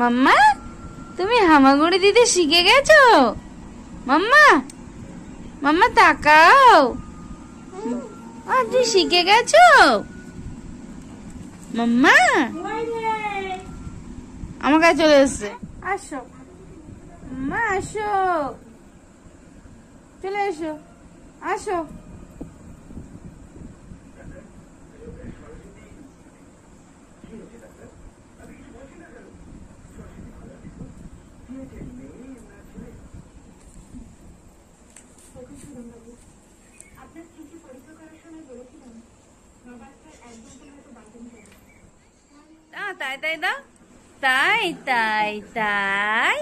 মাম্মা, তুমি হামাগুড়ি দিতে শিখে গেছো? মাম্মা মাম্মা তাকাও। তুমি শিখে গেছো? মাম্মা, আমার কাছে চলে এসছে। আসো। মা আসো। চলে এসো। আসো। আ, তাই তাই দাও তাই তাই তাই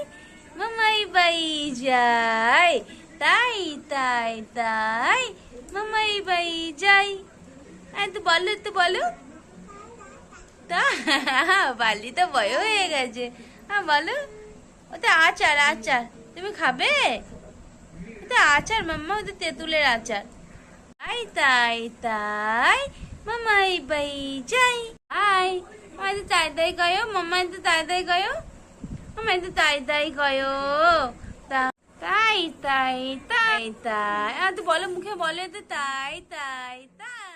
মামাই বাই যাই। তাই তাই তাই মামাই বাই যাই। এই তো বলো তো বলো। তা বালি তো বয় হয়ে গেছে। হ্যাঁ বলো। ওটা আচার আচার। তুমি খাবে? আচার মাম্মা ওদের তেঁতুলের আচার। তাই তাই তাই, মামাই বাই যাই। আই মামা তো তাই তাই গয়ো মাম্মা তো তাই তাই গয়ো মামা তো তাই তাই গয়ো তাই তাই তাই তাই, আর বলো মুখে বলো তো তাই তাই তাই।